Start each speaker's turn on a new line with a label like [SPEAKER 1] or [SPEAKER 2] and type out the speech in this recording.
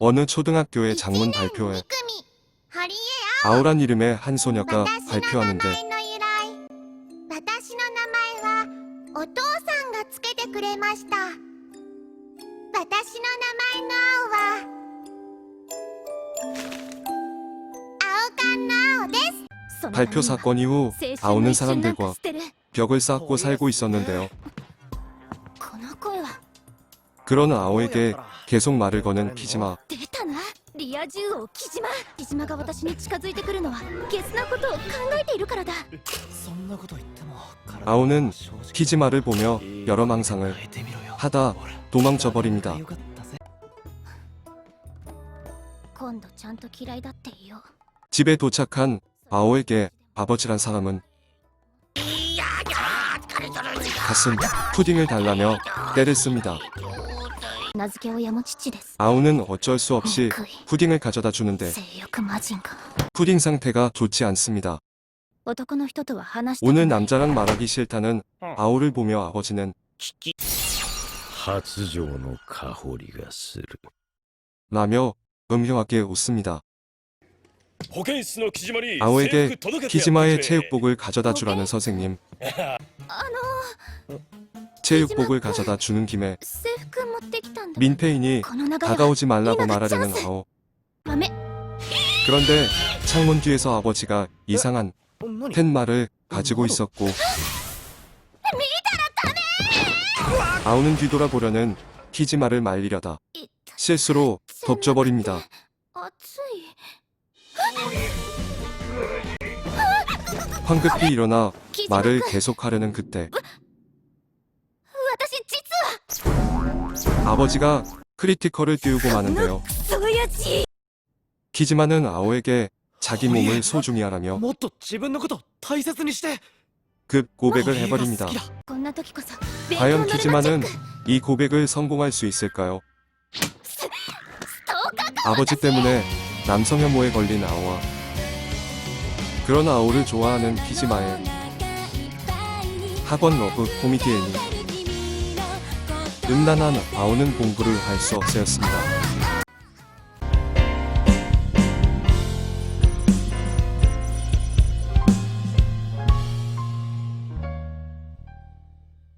[SPEAKER 1] 어느 초등학교의 장문 발표회 아우란 이름의 한 소녀가 발표하는데 발표 사건 이후 아우는 사람들과 벽을 쌓고 살고 있었는데요. 그런 아오에게 계속 말을 거는 키지마.
[SPEAKER 2] 出たなリア充王木島木島が私に近づいてくるのはゲスなことを考えているからだ
[SPEAKER 3] そんなこと言っても
[SPEAKER 1] 아오는 키지마를 보며 여러 망상을
[SPEAKER 3] 変えてみろよ
[SPEAKER 1] 하다 도망쳐 버립니다.
[SPEAKER 3] よかったぜ
[SPEAKER 2] 今度ちゃんと嫌いだって言おう
[SPEAKER 1] 집에 도착한 아오에게 아버지란 사람은 가슴 푸딩을 달라며 때를 씁니다.
[SPEAKER 2] 名付け親も父です
[SPEAKER 1] 아오는 어쩔 수 없이
[SPEAKER 2] 憎い
[SPEAKER 1] 푸딩을 가져다 주는데
[SPEAKER 2] 性欲魔人が
[SPEAKER 1] 푸딩 상태가 좋지 않습니다.
[SPEAKER 2] 男の人とは話したく
[SPEAKER 1] 오늘
[SPEAKER 2] ない
[SPEAKER 1] 남자랑 말하기 싫다는 아오를 보며 아버지는
[SPEAKER 4] 発情の香りがする。
[SPEAKER 1] 라며 음흉하게 웃습니다.
[SPEAKER 5] 保健室の木島に
[SPEAKER 1] 아오에게
[SPEAKER 5] 制服届けてやってくれ
[SPEAKER 1] 키지마의 체육복을 가져다 주라는 선생님.
[SPEAKER 2] あの
[SPEAKER 1] 체육복을 가져다 주는 김에
[SPEAKER 2] 制服持ってきたんだ
[SPEAKER 1] 민폐인이 다가오지 말라고 말하려는 아오. 그런데 창문 뒤에서 아버지가 어? 이상한 텐말을 가지고 있었고 아우는 뒤돌아보려는 키지마를 말리려다 실수로 덮쳐버립니다. 황급히 일어나 말을 계속하려는 그때 아버지가 크리티컬을 띄우고 마는데요. 기지마는 아오에게 자기 몸을 소중히 하라며 급 고백을 해버립니다. 과연 키즈마는 이 고백을 성공할 수 있을까요? 아버지 때문에 남성혐오에 걸린 아오와 그런 아오를 좋아하는 키즈마의 학원 러브 코미디엔이 음란한 아오는 공부를 할 수 없어였습니다.